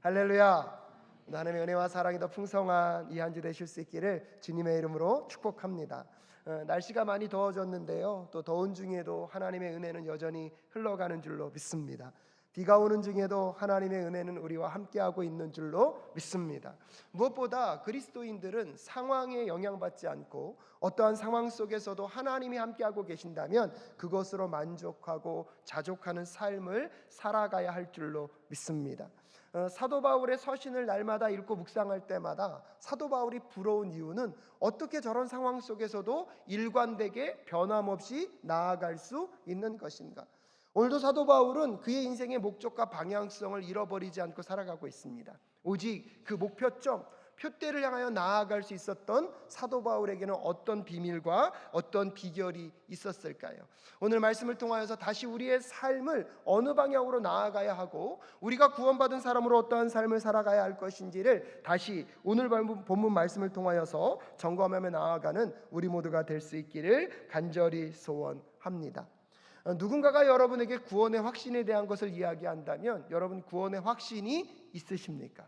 할렐루야. 하나님의 은혜와 사랑이 더 풍성한 이 한 주 되실 수 있기를 주님의 이름으로 축복합니다. 어, 날씨가 많이 더워졌는데요. 또 더운 중에도 하나님의 은혜는 여전히 흘러가는 줄로 믿습니다. 비가 오는 중에도 하나님의 은혜는 우리와 함께하고 있는 줄로 믿습니다. 무엇보다 그리스도인들은 상황에 영향받지 않고 어떠한 상황 속에서도 하나님이 함께하고 계신다면 그것으로 만족하고 자족하는 삶을 살아가야 할 줄로 믿습니다. 어, 사도 바울의 서신을 날마다 읽고 묵상할 때마다 사도 바울이 부러운 이유는 어떻게 저런 상황 속에서도 일관되게 변함없이 나아갈 수 있는 것인가? 오늘도 사도 바울은 그의 인생의 목적과 방향성을 잃어버리지 않고 살아가고 있습니다. 오직 그 목표점, 표대를 향하여 나아갈 수 있었던 사도 바울에게는 어떤 비밀과 어떤 비결이 있었을까요? 오늘 말씀을 통하여서 다시 우리의 삶을 어느 방향으로 나아가야 하고 우리가 구원받은 사람으로 어떠한 삶을 살아가야 할 것인지를 다시 오늘 본문 말씀을 통하여서 점검하며 나아가는 우리 모두가 될 수 있기를 간절히 소원합니다. 어, 누군가가 여러분에게 구원의 확신에 대한 것을 이야기한다면 여러분 구원의 확신이 있으십니까?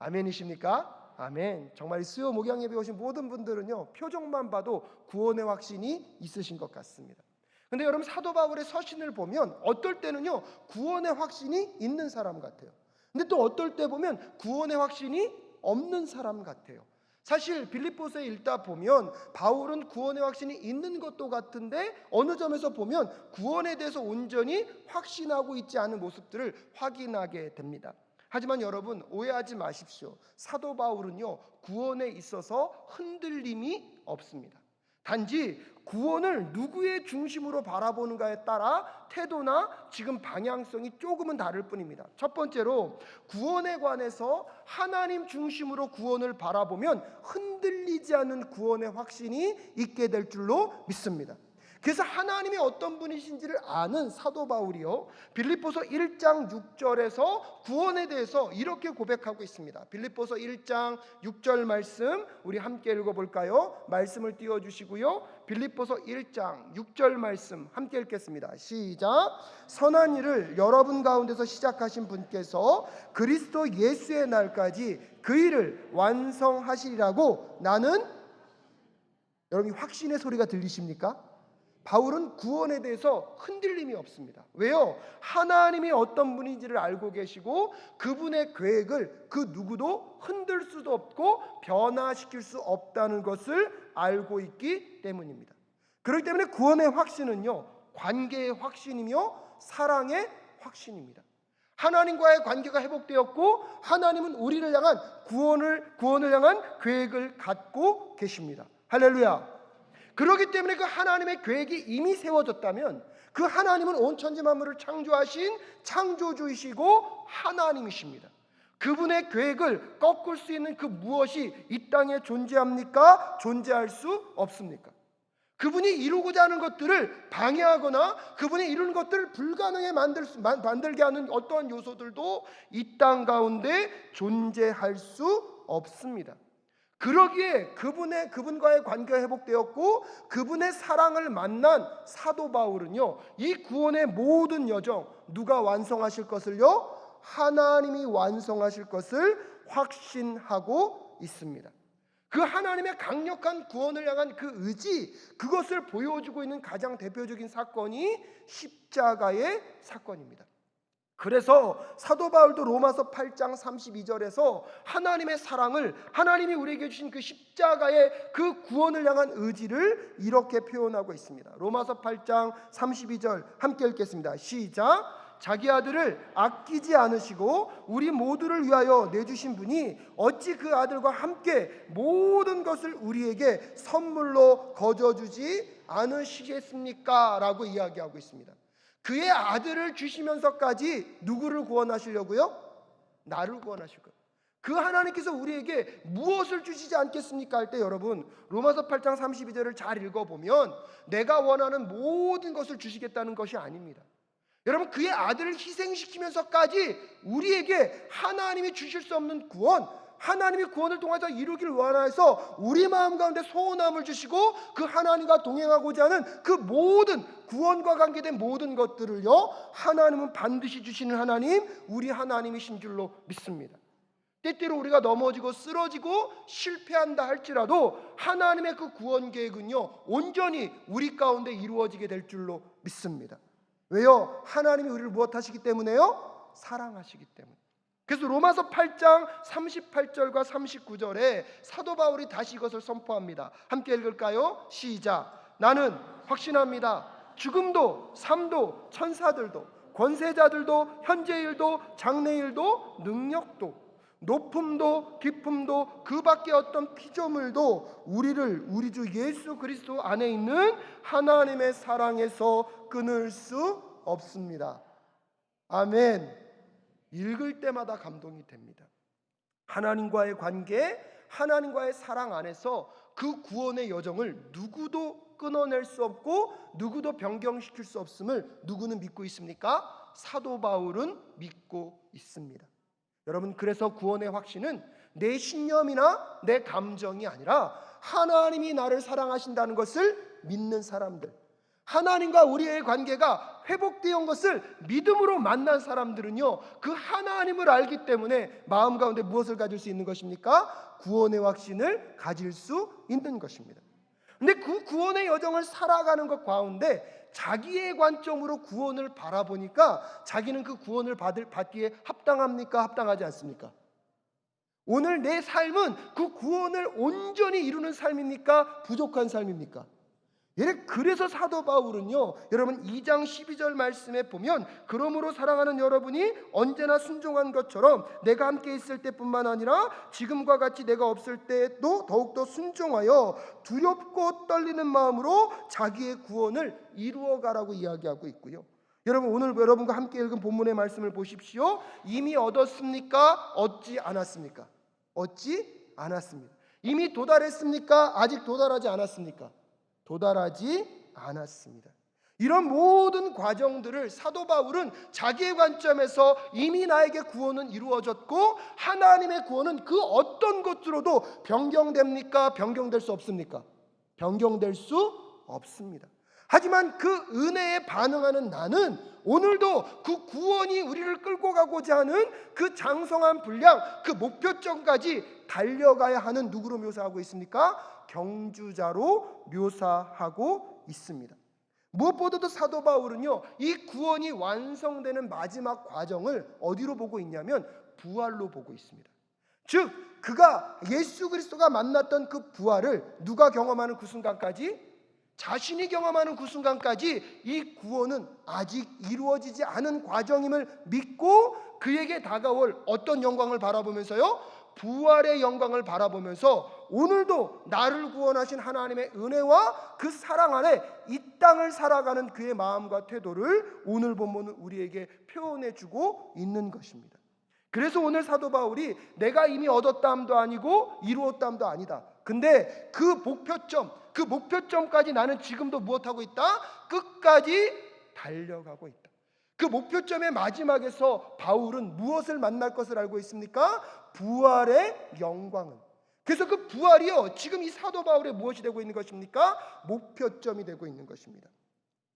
아멘이십니까? 아멘. 정말 수요 목양 예배 오신 모든 분들은요 표정만 봐도 구원의 확신이 있으신 것 같습니다. 근데 여러분 사도 바울의 서신을 보면 어떨 때는요 구원의 확신이 있는 사람 같아요. 근데 또 어떨 때 보면 구원의 확신이 없는 사람 같아요. 사실 빌립보서에 읽다 보면 바울은 구원의 확신이 있는 것도 같은데 어느 점에서 보면 구원에 대해서 온전히 확신하고 있지 않은 모습들을 확인하게 됩니다. 하지만 여러분 오해하지 마십시오. 사도 바울은요 구원에 있어서 흔들림이 없습니다. 단지 구원을 누구의 중심으로 바라보는가에 따라 태도나 지금 방향성이 조금은 다를 뿐입니다. 첫 번째로 구원에 관해서 하나님 중심으로 구원을 바라보면 흔들리지 않는 구원의 확신이 있게 될 줄로 믿습니다. 그래서 하나님이 어떤 분이신지를 아는 사도 바울이요. 빌립보서 1장 6절에서 구원에 대해서 이렇게 고백하고 있습니다. 빌립보서 1장 6절 말씀 우리 함께 읽어 볼까요? 말씀을 띄워 주시고요. 빌립보서 1장 6절 말씀 함께 읽겠습니다. 시작. 선한 일을 여러분 가운데서 시작하신 분께서 그리스도 예수의 날까지 그 일을 완성하시리라고 나는 여러분 확신의 소리가 들리십니까? 바울은 구원에 대해서 흔들림이 없습니다. 왜요? 하나님이 어떤 분인지를 알고 계시고 그분의 계획을 그 누구도 흔들 수도 없고 변화시킬 수 없다는 것을 알고 있기 때문입니다. 그렇기 때문에 구원의 확신은요, 관계의 확신이며 사랑의 확신입니다. 하나님과의 관계가 회복되었고 하나님은 우리를 향한 구원을 구원을 향한 계획을 갖고 계십니다. 할렐루야. 그렇기 때문에 그 하나님의 계획이 이미 세워졌다면 그 하나님은 온 천지 만물을 창조하신 창조주이시고 하나님이십니다. 그분의 계획을 꺾을 수 있는 그 무엇이 이 땅에 존재합니까? 존재할 수 없습니까? 그분이 이루고자 하는 것들을 방해하거나 그분이 이루는 것들을 불가능에 만들 수, 만들게 하는 어떠한 요소들도 이 땅 가운데 존재할 수 없습니다. 그러기에 그분의 그분과의 관계가 회복되었고 그분의 사랑을 만난 사도 바울은요. 이 구원의 모든 여정 누가 완성하실 것을요? 하나님이 완성하실 것을 확신하고 있습니다. 그 하나님의 강력한 구원을 향한 그 의지 그것을 보여주고 있는 가장 대표적인 사건이 십자가의 사건입니다. 그래서 사도 바울도 로마서 8장 32절에서 하나님의 사랑을 하나님이 우리에게 주신 그 십자가의 그 구원을 향한 의지를 이렇게 표현하고 있습니다. 로마서 8장 32절 함께 읽겠습니다. 시작. 자기 아들을 아끼지 않으시고 우리 모두를 위하여 내주신 분이 어찌 그 아들과 함께 모든 것을 우리에게 선물로 거저주지 않으시겠습니까? 라고 이야기하고 있습니다. 그의 아들을 주시면서까지 누구를 구원하시려고요? 나를 구원하실 거예요. 그 하나님께서 우리에게 무엇을 주시지 않겠습니까? 할 때 여러분 로마서 8장 32절을 잘 읽어보면 내가 원하는 모든 것을 주시겠다는 것이 아닙니다. 여러분 그의 아들을 희생시키면서까지 우리에게 하나님이 주실 수 없는 구원 하나님이 구원을 통해서 이루기를 원해서 우리 마음 가운데 소원함을 주시고 그 하나님과 동행하고자 하는 그 모든 구원과 관계된 모든 것들을요 하나님은 반드시 주시는 하나님 우리 하나님이신 줄로 믿습니다. 때때로 우리가 넘어지고 쓰러지고 실패한다 할지라도 하나님의 그 구원 계획은요 온전히 우리 가운데 이루어지게 될 줄로 믿습니다. 왜요? 하나님이 우리를 무엇하시기 때문에요? 사랑하시기 때문에. 그래서 로마서 8장 38절과 39절에 사도 바울이 다시 이것을 선포합니다. 함께 읽을까요? 시작. 나는 확신합니다. 죽음도 삶도 천사들도 권세자들도 현재일도 장래일도 능력도 높음도 깊음도 그 밖에 어떤 피조물도 우리를 우리 주 예수 그리스도 안에 있는 하나님의 사랑에서 끊을 수 없습니다. 아멘. 읽을 때마다 감동이 됩니다. 하나님과의 관계, 하나님과의 사랑 안에서 그 구원의 여정을 누구도 끊어낼 수 없고 누구도 변경시킬 수 없음을 누구는 믿고 있습니까? 사도 바울은 믿고 있습니다. 여러분 그래서 구원의 확신은 내 신념이나 내 감정이 아니라 하나님이 나를 사랑하신다는 것을 믿는 사람들 하나님과 우리의 관계가 회복되어 온 것을 믿음으로 만난 사람들은요 그 하나님을 알기 때문에 마음 가운데 무엇을 가질 수 있는 것입니까? 구원의 확신을 가질 수 있는 것입니다 근데 그 구원의 여정을 살아가는 것 가운데 자기의 관점으로 구원을 바라보니까 자기는 그 구원을 받을 받기에 합당합니까? 합당하지 않습니까? 오늘 내 삶은 그 구원을 온전히 이루는 삶입니까? 부족한 삶입니까? 예, 그래서 사도 바울은요, 여러분 2장 12절 말씀에 보면, 그러므로 사랑하는 여러분이 언제나 순종한 것처럼 내가 함께 있을 때뿐만 아니라 지금과 같이 내가 없을 때도 더욱더 순종하여 두렵고 떨리는 마음으로 자기의 구원을 이루어 가라고 이야기하고 있고요. 여러분 오늘 여러분과 함께 읽은 본문의 말씀을 보십시오. 이미 얻었습니까? 얻지 않았습니까? 얻지 않았습니다. 이미 도달했습니까? 아직 도달하지 않았습니까? 도달하지 않았습니다. 이런 모든 과정들을 사도 바울은 자기의 관점에서 이미 나에게 구원은 이루어졌고 하나님의 구원은 그 어떤 것으로도 변경됩니까? 변경될 수 없습니까? 변경될 수 없습니다. 하지만 그 은혜에 반응하는 나는 오늘도 그 구원이 우리를 끌고 가고자 하는 그 장성한 분량, 그 목표점까지 달려가야 하는 누구로 묘사하고 있습니까? 경주자로 묘사하고 있습니다. 무엇보다도 사도 바울은요, 이 구원이 완성되는 마지막 과정을 어디로 보고 있냐면 부활로 보고 있습니다. 즉, 그가 예수 그리스도가 만났던 그 부활을 누가 경험하는 그 순간까지 자신이 경험하는 그 순간까지 이 구원은 아직 이루어지지 않은 과정임을 믿고 그에게 다가올 어떤 영광을 바라보면서요. 부활의 영광을 바라보면서 오늘도 나를 구원하신 하나님의 은혜와 그 사랑 안에 이 땅을 살아가는 그의 마음과 태도를 오늘 본문은 우리에게 표현해 주고 있는 것입니다. 그래서 오늘 사도 바울이 내가 이미 얻었다함도 아니고 이루었다함도 아니다. 근데 그 목표점, 그 목표점까지 나는 지금도 무엇하고 있다? 끝까지 달려가고 있다. 그 목표점의 마지막에서 바울은 무엇을 만날 것을 알고 있습니까? 부활의 영광을. 그래서 그 부활이요. 지금 이 사도 바울의 무엇이 되고 있는 것입니까? 목표점이 되고 있는 것입니다.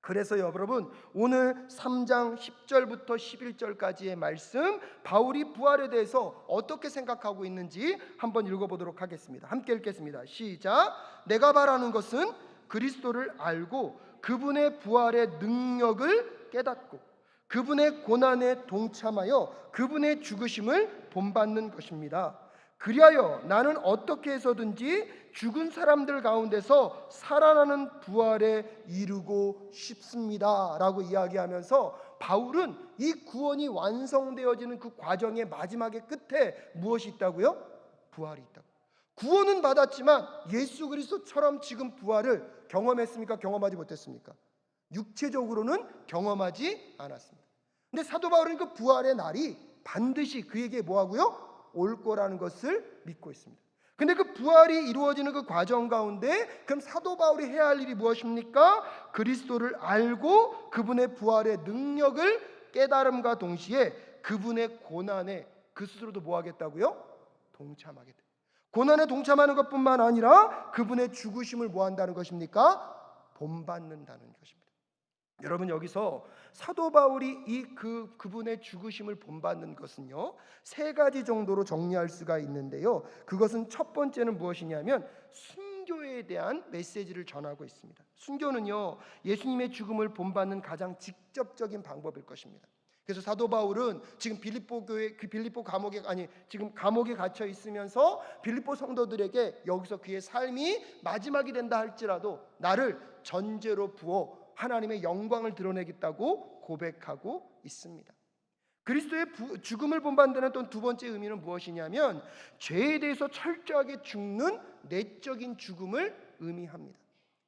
그래서 여러분 오늘 3장 10절부터 11절까지의 말씀 바울이 부활에 대해서 어떻게 생각하고 있는지 한번 읽어보도록 하겠습니다. 함께 읽겠습니다. 시작. 내가 바라는 것은 그리스도를 알고 그분의 부활의 능력을 깨닫고 그분의 고난에 동참하여 그분의 죽으심을 본받는 것입니다. 그리하여 나는 어떻게 해서든지 죽은 사람들 가운데서 살아나는 부활에 이르고 싶습니다 라고 이야기하면서 바울은 이 구원이 완성되어지는 그 과정의 마지막의 끝에 무엇이 있다고요? 부활이 있다고. 구원은 받았지만 예수 그리스도처럼 지금 부활을 경험했습니까? 경험하지 못했습니까? 육체적으로는 경험하지 않았습니다. 근데 사도 바울은 그 부활의 날이 반드시 그에게 뭐하고요? 올 거라는 것을 믿고 있습니다. 근데 그 부활이 이루어지는 그 과정 가운데 그럼 사도 바울이 해야 할 일이 무엇입니까? 그리스도를 알고 그분의 부활의 능력을 깨달음과 동시에 그분의 고난에 그 스스로도 뭐 하겠다고요? 동참하게 돼. 고난에 동참하는 것뿐만 아니라 그분의 죽으심을 뭐 한다는 것입니까? 본받는다는 것입니다. 여러분 여기서 사도 바울이 이 그 그분의 죽으심을 본받는 것은요 세 가지 정도로 정리할 수가 있는데요. 그것은 첫 번째는 무엇이냐면 순교에 대한 메시지를 전하고 있습니다. 순교는요 예수님의 죽음을 본받는 가장 직접적인 방법일 것입니다. 그래서 사도 바울은 지금 빌립보 교회 그 빌립보 감옥에 아니 지금 감옥에 갇혀 있으면서 빌립보 성도들에게 여기서 그의 삶이 마지막이 된다 할지라도 나를 전제로 부어 하나님의 영광을 드러내겠다고 고백하고 있습니다. 그리스도의 부, 죽음을 본받는 또 두 번째 의미는 무엇이냐면 죄에 대해서 철저하게 죽는 내적인 죽음을 의미합니다.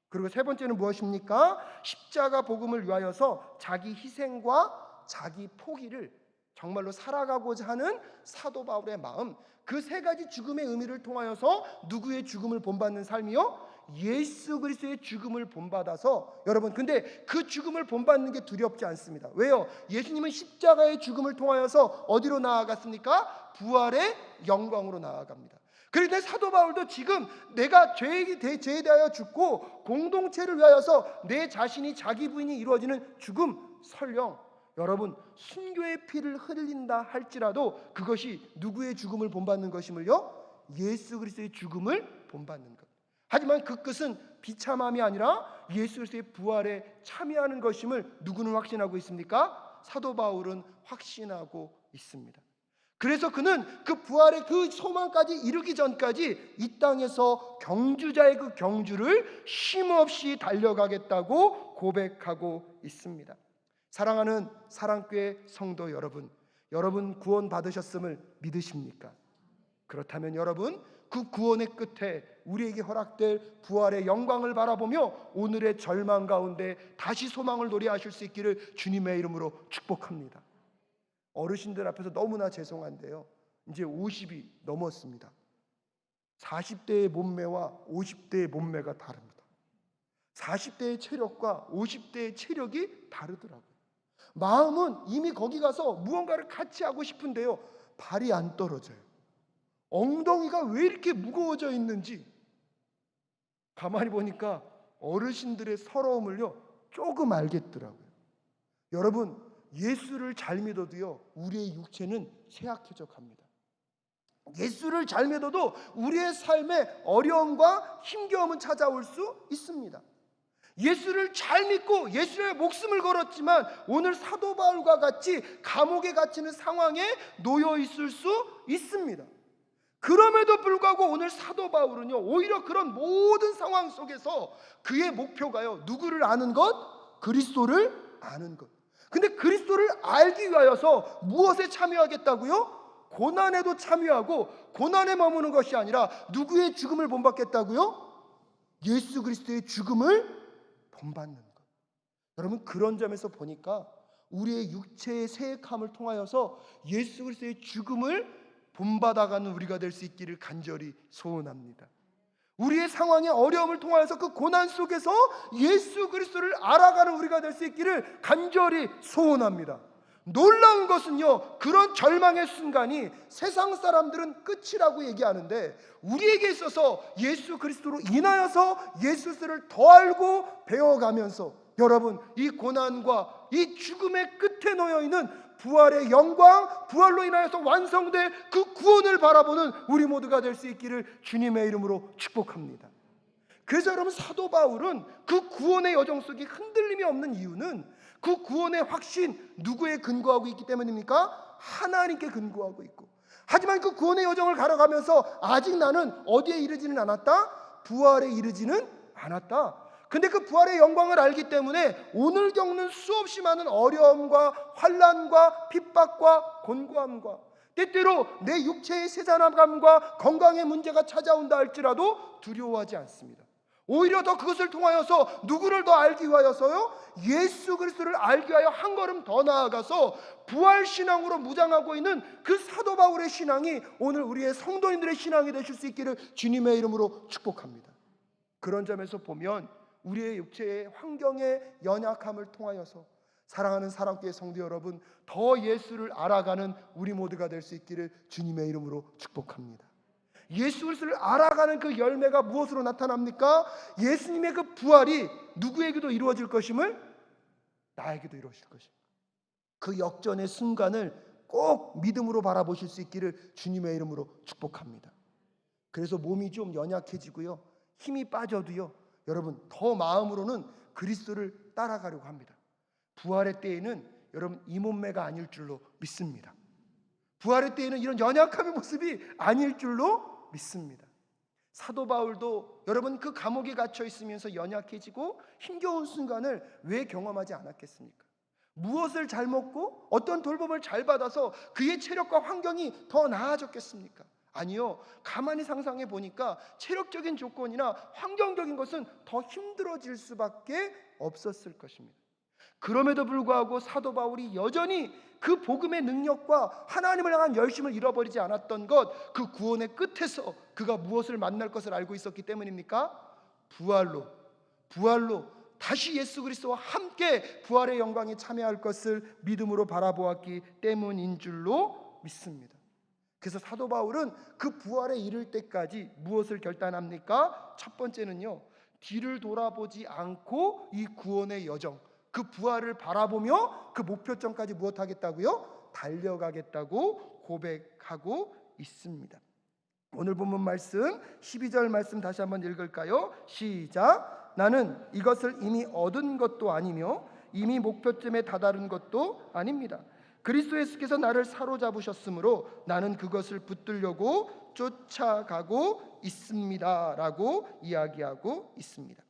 그리고 세 번째는 무엇입니까? 십자가 복음을 위하여서 자기 희생과 자기 포기를 정말로 살아가고자 하는 사도 바울의 마음 그 세 가지 죽음의 의미를 통하여서 누구의 죽음을 본받는 삶이요? 예수 그리스도의 죽음을 본받아서 여러분 근데 그 죽음을 본받는 게 두렵지 않습니다. 왜요? 예수님은 십자가의 죽음을 통하여서 어디로 나아갔습니까? 부활의 영광으로 나아갑니다. 그런데 사도 바울도 지금 내가 죄에 대하여 죽고 공동체를 위하여서 내 자신이 자기 부인이 이루어지는 죽음 설령 여러분 순교의 피를 흘린다 할지라도 그것이 누구의 죽음을 본받는 것임을요? 예수 그리스도의 죽음을 본받는 것. 하지만 그 끝은 비참함이 아니라 예수 그리스도의 부활에 참여하는 것임을 누구는 확신하고 있습니까? 사도 바울은 확신하고 있습니다. 그래서 그는 그 부활의 그 소망까지 이르기 전까지 이 땅에서 경주자의 그 경주를 쉼없이 달려가겠다고 고백하고 있습니다. 사랑하는 사랑교회 성도 여러분, 여러분 구원 받으셨음을 믿으십니까? 그렇다면 여러분 그 구원의 끝에 우리에게 허락될 부활의 영광을 바라보며 오늘의 절망 가운데 다시 소망을 노래하실 수 있기를 주님의 이름으로 축복합니다. 어르신들 앞에서 너무나 죄송한데요. 이제 50이 넘었습니다. 40대의 몸매와 50대의 몸매가 다릅니다. 40대의 체력과 50대의 체력이 다르더라고요. 마음은 이미 거기 가서 무언가를 같이 하고 싶은데요. 발이 안 떨어져요. 엉덩이가 왜 이렇게 무거워져 있는지 가만히 보니까 어르신들의 서러움을요 조금 알겠더라고요. 여러분 예수를 잘 믿어도요 우리의 육체는 쇠약해져 갑니다. 예수를 잘 믿어도 우리의 삶에 어려움과 힘겨움은 찾아올 수 있습니다. 예수를 잘 믿고 예수의 목숨을 걸었지만 오늘 사도 바울과 같이 감옥에 갇히는 상황에 놓여 있을 수 있습니다. 그럼에도 불구하고 오늘 사도 바울은요 오히려 그런 모든 상황 속에서 그의 목표가요 누구를 아는 것? 그리스도를 아는 것. 근데 그리스도를 알기 위하여서 무엇에 참여하겠다고요? 고난에도 참여하고 고난에 머무는 것이 아니라 누구의 죽음을 본받겠다고요? 예수 그리스도의 죽음을 본받는 것. 여러분 그런 점에서 보니까 우리의 육체의 세액함을 통하여서 예수 그리스도의 죽음을 본받아가는 우리가 될 수 있기를 간절히 소원합니다. 우리의 상황의 어려움을 통하여서 그 고난 속에서 예수 그리스도를 알아가는 우리가 될 수 있기를 간절히 소원합니다. 놀라운 것은요, 그런 절망의 순간이 세상 사람들은 끝이라고 얘기하는데 우리에게 있어서 예수 그리스도로 인하여서 예수를 더 알고 배워가면서 여러분 이 고난과 이 죽음의 끝에 놓여 있는 부활의 영광, 부활로 인하여서 완성될 그 구원을 바라보는 우리 모두가 될 수 있기를 주님의 이름으로 축복합니다. 그래서 여러분 사도 바울은 그 구원의 여정 속에 흔들림이 없는 이유는 그 구원의 확신 누구에 근거하고 있기 때문입니까? 하나님께 근거하고 있고. 하지만 그 구원의 여정을 걸어가면서 아직 나는 어디에 이르지는 않았다? 부활에 이르지는 않았다. 근데 그 부활의 영광을 알기 때문에 오늘 겪는 수없이 많은 어려움과 환란과 핍박과 곤고함과 때때로 내 육체의 세잔함과 건강의 문제가 찾아온다 할지라도 두려워하지 않습니다. 오히려 더 그것을 통하여서 누구를 더 알기 위하여서요? 예수 그리스도를 알기 위하여 한 걸음 더 나아가서 부활 신앙으로 무장하고 있는 그 사도 바울의 신앙이 오늘 우리의 성도인들의 신앙이 되실 수 있기를 주님의 이름으로 축복합니다. 그런 점에서 보면 우리의 육체의 환경의 연약함을 통하여서 사랑하는 사랑교회 성도 여러분 더 예수를 알아가는 우리 모두가 될 수 있기를 주님의 이름으로 축복합니다. 예수 그리스도를 알아가는 그 열매가 무엇으로 나타납니까? 예수님의 그 부활이 누구에게도 이루어질 것임을 나에게도 이루어질 것입니다. 그 역전의 순간을 꼭 믿음으로 바라보실 수 있기를 주님의 이름으로 축복합니다. 그래서 몸이 좀 연약해지고요. 힘이 빠져도요. 여러분 더 마음으로는 그리스도를 따라가려고 합니다. 부활의 때에는 여러분 이 몸매가 아닐 줄로 믿습니다. 부활의 때에는 이런 연약함의 모습이 아닐 줄로 믿습니다. 사도 바울도 여러분 그 감옥에 갇혀 있으면서 연약해지고 힘겨운 순간을 왜 경험하지 않았겠습니까? 무엇을 잘 먹고 어떤 돌봄을 잘 받아서 그의 체력과 환경이 더 나아졌겠습니까? 아니요. 가만히 상상해 보니까 체력적인 조건이나 환경적인 것은 더 힘들어질 수밖에 없었을 것입니다. 그럼에도 불구하고 사도 바울이 여전히 그 복음의 능력과 하나님을 향한 열심을 잃어버리지 않았던 것, 그 구원의 끝에서 그가 무엇을 만날 것을 알고 있었기 때문입니까? 부활로, 부활로 다시 예수 그리스도와 함께 부활의 영광에 참여할 것을 믿음으로 바라보았기 때문인 줄로 믿습니다. 그래서 사도 바울은 그 부활에 이를 때까지 무엇을 결단합니까? 첫 번째는요. 뒤를 돌아보지 않고 이 구원의 여정, 그 부활을 바라보며 그 목표점까지 무엇 하겠다고요? 달려가겠다고 고백하고 있습니다. 오늘 본문 말씀 12절 말씀 다시 한번 읽을까요? 시작. 나는 이것을 이미 얻은 것도 아니며 이미 목표점에 다다른 것도 아닙니다. 그리스도 예수께서 나를 사로잡으셨으므로 나는 그것을 붙들려고 쫓아가고 있습니다라고 이야기하고 있습니다.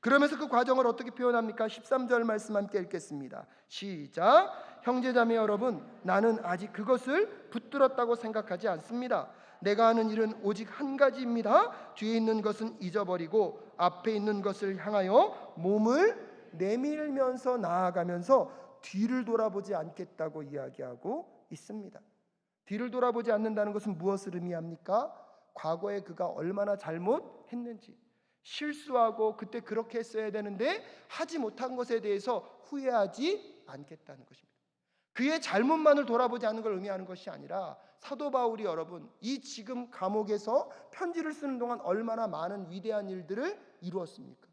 그러면서 그 과정을 어떻게 표현합니까? 13절 말씀 함께 읽겠습니다. 시작. 형제자매 여러분, 나는 아직 그것을 붙들었다고 생각하지 않습니다. 내가 하는 일은 오직 한 가지입니다. 뒤에 있는 것은 잊어버리고 앞에 있는 것을 향하여 몸을 내밀면서 나아가면서 뒤를 돌아보지 않겠다고 이야기하고 있습니다. 뒤를 돌아보지 않는다는 것은 무엇을 의미합니까? 과거에 그가 얼마나 잘못했는지 실수하고 그때 그렇게 했어야 되는데 하지 못한 것에 대해서 후회하지 않겠다는 것입니다. 그의 잘못만을 돌아보지 않는 걸 의미하는 것이 아니라 사도 바울이 여러분 이 지금 감옥에서 편지를 쓰는 동안 얼마나 많은 위대한 일들을 이루었습니까?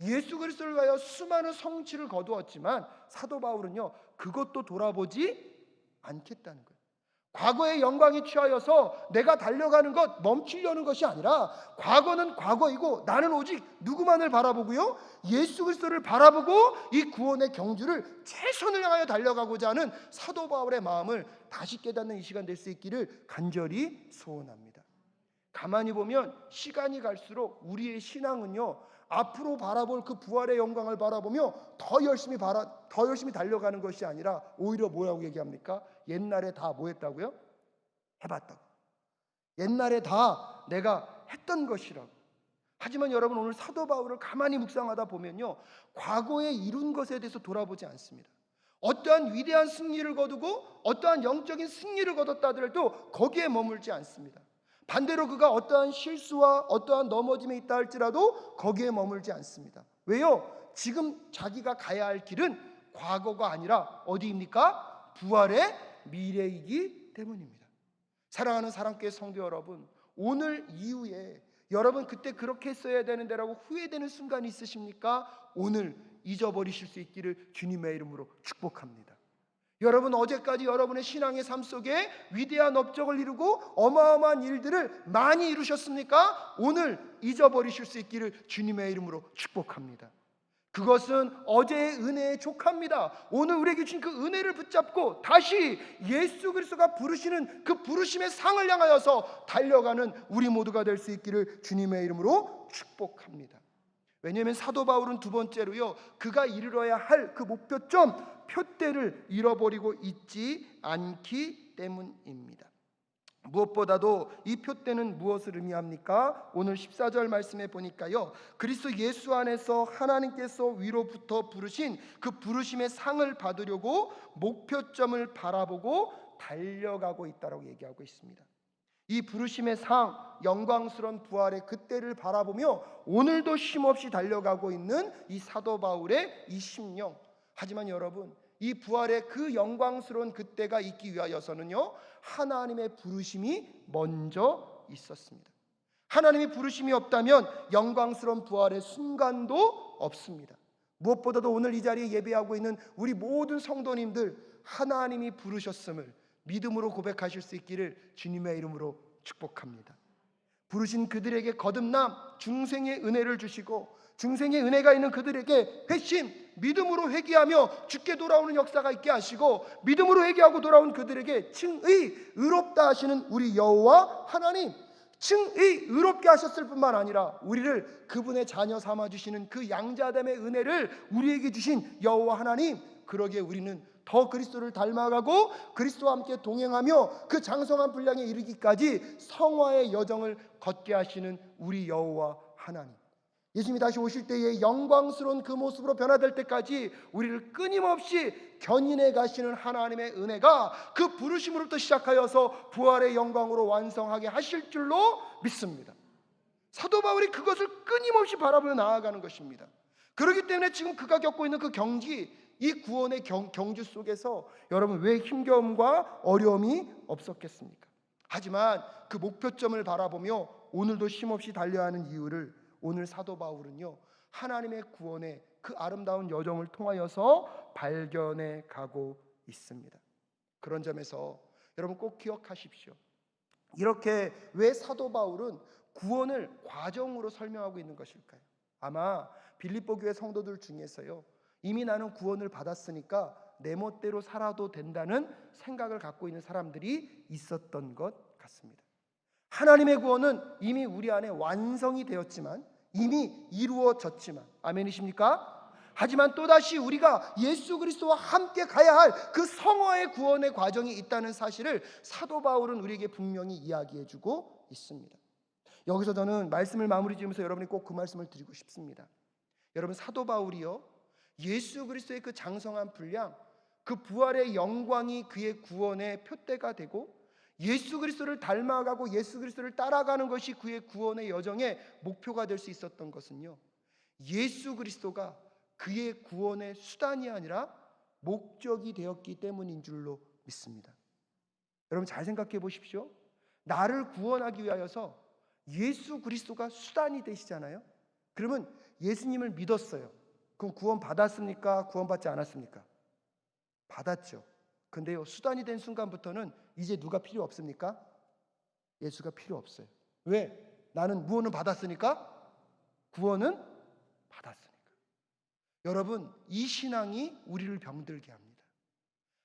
예수 그리스도를 위하여 수많은 성취를 거두었지만 사도 바울은요 그것도 돌아보지 않겠다는 거예요. 과거의 영광이 취하여서 내가 달려가는 것 멈추려는 것이 아니라 과거는 과거이고 나는 오직 누구만을 바라보고요 예수 그리스도를 바라보고 이 구원의 경주를 최선을 향하여 달려가고자 하는 사도 바울의 마음을 다시 깨닫는 이 시간 될 수 있기를 간절히 소원합니다. 가만히 보면 시간이 갈수록 우리의 신앙은요 앞으로 바라볼 그 부활의 영광을 바라보며 더 열심히 바라 더 열심히 달려가는 것이 아니라 오히려 뭐라고 얘기합니까? 옛날에 다 뭐 했다고요? 해봤다고. 옛날에 다 내가 했던 것이라고. 하지만 여러분 오늘 사도 바울을 가만히 묵상하다 보면요. 과거에 이룬 것에 대해서 돌아보지 않습니다. 어떠한 위대한 승리를 거두고 어떠한 영적인 승리를 거뒀다 하더라도 거기에 머물지 않습니다. 반대로 그가 어떠한 실수와 어떠한 넘어짐에 있다 할지라도 거기에 머물지 않습니다. 왜요? 지금 자기가 가야 할 길은 과거가 아니라 어디입니까? 부활의 미래이기 때문입니다. 사랑하는 사랑교회 성도 여러분, 오늘 이후에 여러분 그때 그렇게 했어야 되는데라고 후회되는 순간이 있으십니까? 오늘 잊어버리실 수 있기를 주님의 이름으로 축복합니다. 여러분 어제까지 여러분의 신앙의 삶 속에 위대한 업적을 이루고 어마어마한 일들을 많이 이루셨습니까? 오늘 잊어버리실 수 있기를 주님의 이름으로 축복합니다. 그것은 어제의 은혜에 족합니다. 오늘 우리에게 주신 그 은혜를 붙잡고 다시 예수 그리스도가 부르시는 그 부르심의 상을 향하여서 달려가는 우리 모두가 될 수 있기를 주님의 이름으로 축복합니다. 왜냐하면 사도 바울은 두 번째로요, 그가 이르러야 할 그 목표점, 표대를 잃어버리고 있지 않기 때문입니다. 무엇보다도 이 표대는 무엇을 의미합니까? 오늘 14절 말씀에 보니까요. 그리스도 예수 안에서 하나님께서 위로부터 부르신 그 부르심의 상을 받으려고 목표점을 바라보고 달려가고 있다라고 얘기하고 있습니다. 이 부르심의 상, 영광스러운 부활의 그때를 바라보며 오늘도 쉼없이 달려가고 있는 이 사도 바울의 이 심령. 하지만 여러분, 이 부활의 그 영광스러운 그때가 있기 위하여서는요 하나님의 부르심이 먼저 있었습니다. 하나님이 부르심이 없다면 영광스러운 부활의 순간도 없습니다. 무엇보다도 오늘 이 자리에 예배하고 있는 우리 모든 성도님들 하나님이 부르셨음을 믿음으로 고백하실 수 있기를 주님의 이름으로 축복합니다. 부르신 그들에게 거듭남, 중생의 은혜를 주시고 중생의 은혜가 있는 그들에게 회심, 믿음으로 회개하며 죽게 돌아오는 역사가 있게 하시고 믿음으로 회개하고 돌아온 그들에게 칭의, 의롭다 하시는 우리 여호와 하나님 칭의 의롭게 하셨을 뿐만 아니라 우리를 그분의 자녀 삼아 주시는 그 양자됨의 은혜를 우리에게 주신 여호와 하나님 그러기에 우리는 더 그리스도를 닮아가고 그리스도와 함께 동행하며 그 장성한 분량에 이르기까지 성화의 여정을 걷게 하시는 우리 여호와 하나님 예수님이 다시 오실 때에 영광스러운 그 모습으로 변화될 때까지 우리를 끊임없이 견인해 가시는 하나님의 은혜가 그 부르심으로부터 시작하여서 부활의 영광으로 완성하게 하실 줄로 믿습니다. 사도 바울이 그것을 끊임없이 바라보며 나아가는 것입니다. 그렇기 때문에 지금 그가 겪고 있는 그 경지, 이 구원의 경, 경주 속에서 여러분 왜 힘겨움과 어려움이 없었겠습니까? 하지만 그 목표점을 바라보며 오늘도 쉼없이 달려야 하는 이유를 오늘 사도 바울은요 하나님의 구원의 그 아름다운 여정을 통하여서 발견해 가고 있습니다. 그런 점에서 여러분 꼭 기억하십시오. 이렇게 왜 사도 바울은 구원을 과정으로 설명하고 있는 것일까요? 아마 빌립보 교회 성도들 중에서요. 이미 나는 구원을 받았으니까 내 멋대로 살아도 된다는 생각을 갖고 있는 사람들이 있었던 것 같습니다. 하나님의 구원은 이미 우리 안에 완성이 되었지만 이미 이루어졌지만 아멘이십니까? 하지만 또다시 우리가 예수 그리스도와 함께 가야 할 그 성화의 구원의 과정이 있다는 사실을 사도 바울은 우리에게 분명히 이야기해 주고 있습니다. 여기서 저는 말씀을 마무리 지으면서 여러분이 꼭 그 말씀을 드리고 싶습니다. 여러분 사도 바울이요. 예수 그리스도의 그 장성한 분량, 그 부활의 영광이 그의 구원의 표대가 되고 예수 그리스도를 닮아가고 예수 그리스도를 따라가는 것이 그의 구원의 여정의 목표가 될 수 있었던 것은요. 예수 그리스도가 그의 구원의 수단이 아니라 목적이 되었기 때문인 줄로 믿습니다. 여러분 잘 생각해 보십시오. 나를 구원하기 위하여서 예수 그리스도가 수단이 되시잖아요. 그러면 예수님을 믿었어요. 그럼 구원 받았습니까? 구원 받지 않았습니까? 받았죠. 근데요, 수단이 된 순간부터는 이제 누가 필요 없습니까? 예수가 필요 없어요. 왜? 나는 구원을 받았으니까? 구원은 받았으니까. 여러분, 이 신앙이 우리를 병들게 합니다.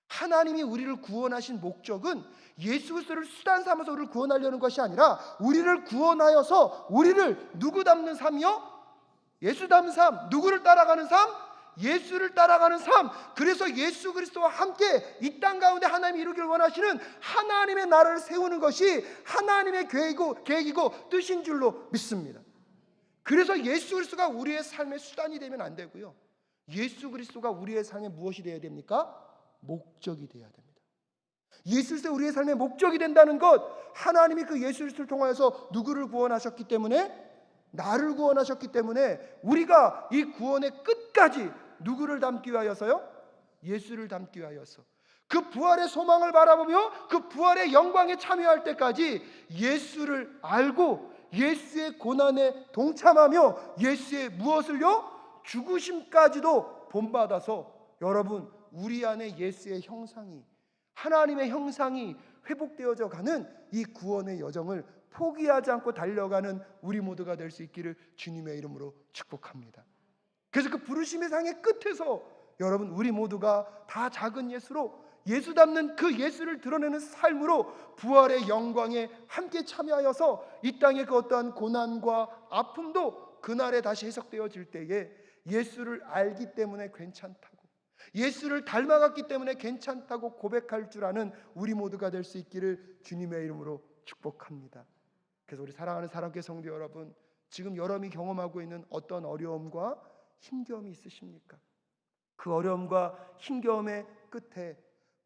하나님이 우리를 구원하신 목적은 예수 그리스도를 수단 삼아서 우리를 구원하려는 것이 아니라 우리를 구원하여서 우리를 누구 닮는 삶이요? 예수 닮은 삶, 누구를 따라가는 삶? 예수를 따라가는 삶. 그래서 예수 그리스도와 함께 이 땅 가운데 하나님이 이루기를 원하시는 하나님의 나라를 세우는 것이 하나님의 계획이고, 계획이고 뜻인 줄로 믿습니다. 그래서 예수 그리스도가 우리의 삶의 수단이 되면 안 되고요. 예수 그리스도가 우리의 삶의 무엇이 되어야 됩니까? 목적이 되어야 됩니다. 예수 그리스도 우리의 삶의 목적이 된다는 것, 하나님이 그 예수 그리스도를 통하여서 누구를 구원하셨기 때문에 나를 구원하셨기 때문에 우리가 이 구원의 끝까지 누구를 담기 위하여서요? 예수를 담기 위하여서 그 부활의 소망을 바라보며 그 부활의 영광에 참여할 때까지 예수를 알고 예수의 고난에 동참하며 예수의 무엇을요? 죽으심까지도 본받아서 여러분 우리 안에 예수의 형상이 하나님의 형상이 회복되어져 가는 이 구원의 여정을 포기하지 않고 달려가는 우리 모두가 될 수 있기를 주님의 이름으로 축복합니다. 그래서 그 부르심의 상의 끝에서 여러분 우리 모두가 다 작은 예수로 예수 닮는 그 예수를 드러내는 삶으로 부활의 영광에 함께 참여하여서 이 땅의 그 어떠한 고난과 아픔도 그날에 다시 해석되어질 때에 예수를 알기 때문에 괜찮다고 예수를 닮아갔기 때문에 괜찮다고 고백할 줄 아는 우리 모두가 될 수 있기를 주님의 이름으로 축복합니다. 그래서 우리 사랑하는 사랑교회 성도 여러분, 지금 여러분이 경험하고 있는 어떤 어려움과 힘겨움이 있으십니까? 그 어려움과 힘겨움의 끝에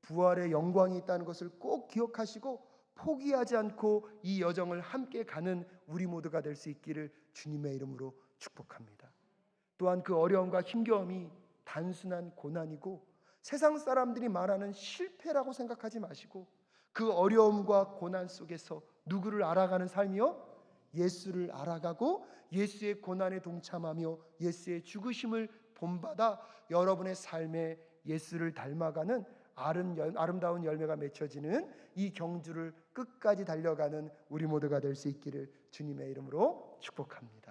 부활의 영광이 있다는 것을 꼭 기억하시고 포기하지 않고 이 여정을 함께 가는 우리 모두가 될 수 있기를 주님의 이름으로 축복합니다. 또한 그 어려움과 힘겨움이 단순한 고난이고 세상 사람들이 말하는 실패라고 생각하지 마시고 그 어려움과 고난 속에서 누구를 알아가는 삶이요? 예수를 알아가고 예수의 고난에 동참하며 예수의 죽으심을 본받아 여러분의 삶에 예수를 닮아가는 아름, 아름다운 열매가 맺혀지는 이 경주를 끝까지 달려가는 우리 모두가 될 수 있기를 주님의 이름으로 축복합니다.